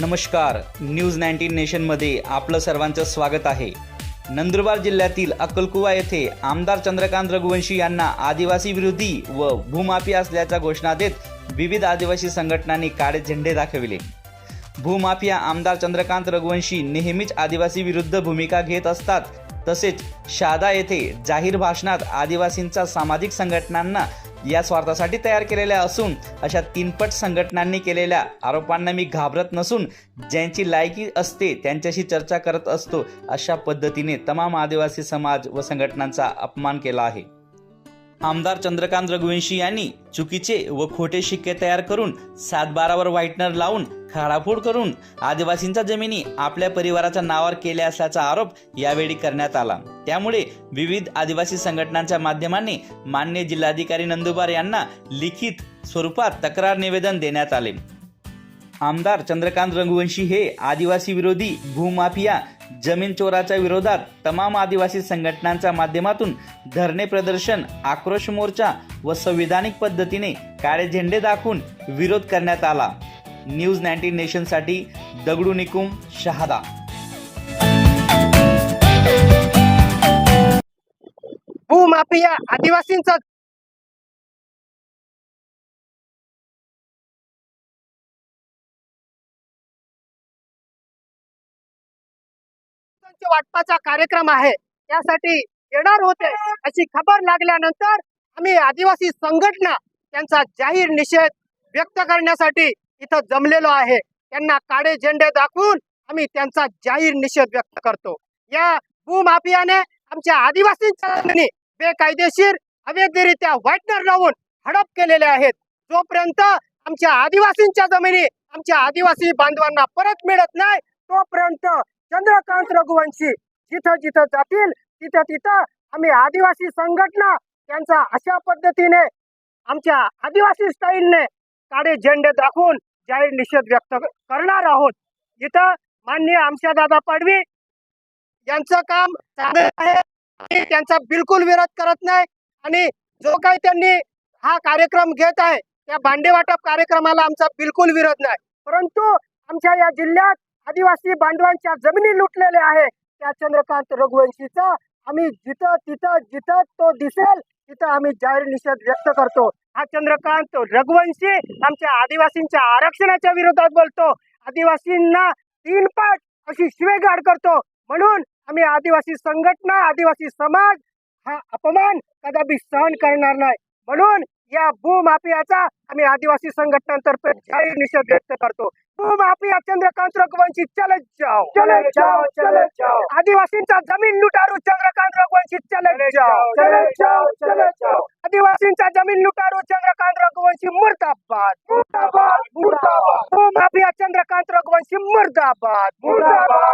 नमस्कार. News nineteen नेशनमध्ये आपलं सर्वांचं स्वागत आहे. नंदुरबार जिल्ह्यातील अक्कलकुवा येथे आमदार चंद्रकांत रघुवंशी यांना आदिवासी विरोधी व भूमाफी असल्याच्या घोषणा देत विविध आदिवासी संघटनांनी काळे झेंडे दाखविले. भूमाफिया आमदार चंद्रकांत रघुवंशी नेहमीच आदिवासी विरुद्ध भूमिका घेत असतात. तसेच शादा येथे जाहीर भाषणात आदिवासींचा सामाजिक संघटनांना या स्वार्थासाठी तयार केलेल्या असून अशा तीनपट संघटनांनी केलेल्या आरोपांना मी घाबरत नसून ज्यांची लायकी असते त्यांच्याशी चर्चा करत असतो अशा पद्धतीने तमाम आदिवासी समाज व संघटनांचा अपमान केला आहे. आमदार चंद्रकांत रघुवंशी यांनी चुकीचे व खोटे शिक्के तयार करून सातबारावर व्हाईटनर लावून खाडाफोड करून आदिवासींच्या जमिनी आपल्या परिवाराच्या नावावर केल्या असल्याचा आरोप यावेळी करण्यात आला. त्यामुळे विविध आदिवासी संघटनांच्या माध्यमाने मान्य जिल्हाधिकारी नंदुबार यांना लिखित स्वरूपात तक्रार निवेदन देण्यात आले. आमदार चंद्रकांत रघुवंशी हे आदिवासी विरोधी भूमाफिया जमीन चोराच्या विरोधात तमाम आदिवासी संघटनांच्या माध्यमातून धरणे प्रदर्शन आक्रोश मोर्चा व संविधानिक पद्धतीने काळे झेंडे दाखवून विरोध करण्यात आला. न्यूज नाईन्टीन नेशनसाठी दगडू निकुम शहादा. भूमाफिया आदिवासींचा वाटपाचा कार्यक्रम आहे. त्यासाठी येणार होते अशी खबर लागल्यानंतर आम्ही आदिवासी संघटना त्यांचा जाहीर निषेध व्यक्त करण्यासाठी इथं जमलेलो आहे. त्यांना काळे झेंडे दाखवून आम्ही त्यांचा जाहीर निषेध व्यक्त करतो. या भूमाफियाने आमच्या आदिवासींच्या बेकायदेशीर अवैधरित्या व्हाईटनर लावून हडप केलेले आहेत. जोपर्यंत आमच्या आदिवासींच्या जमिनी आमच्या आदिवासी बांधवांना परत मिळत नाही तोपर्यंत चंद्रकांत रघुवंशी. जिथं जिथं जातील तिथं तिथं आम्ही आदिवासी संघटना त्यांचा अशा पद्धतीने आमच्या आदिवासी स्टाईलने काळे झेंडे दाखवून जाहीर निषेध व्यक्त करणार आहोत. इथं माननीय आमच्या दादा पाडवी यांचं काम चांगलं आहे. त्यांचा बिलकुल विरोध करत नाही. आणि जो काही त्यांनी हा कार्यक्रम घेत आहे त्या भांडे वाटप कार्यक्रमाला आमचा बिलकुल विरोध नाही. परंतु आमच्या या जिल्ह्यात आदिवासी बांधवांच्या जमिनी लुटलेल्या आहे. त्या चंद्रकांत रघुवंशीचा आम्ही जिथं तिथं जिथं तो दिसेल तिथं आम्ही जाहीर निषेध व्यक्त करतो. हा चंद्रकांत रघुवंशी आमच्या आदिवासींच्या आरक्षणाच्या विरोधात बोलतो. आदिवासींना तीन पाठ अशी शिवेगाड करतो. म्हणून आम्ही आदिवासी संघटना आदिवासी समाज हा अपमान कदापि सहन करणार नाही. म्हणून या भूमाफियाचा आम्ही आदिवासी संघटनांतर्फे जाहीर निषेध व्यक्त करतो. भूमाफिया चंद्रकांत रघुवंशी चले जाओ. चले जाओ चले जाओ. आदिवासींचा जमीन लुटारू चंद्रकांत रघुवंशी चले जाओ. चले जाओ चले जाओ. आदिवासींचा जमीन लुटारू चंद्रकांत रघुवंशी मुर्दाबाद. मुर्दाबाद मुर्दाबाद. भूमाफिया चंद्रकांत रघुवंशी मुर्दाबाद मुर्दाबाद. मुर्दाबाद.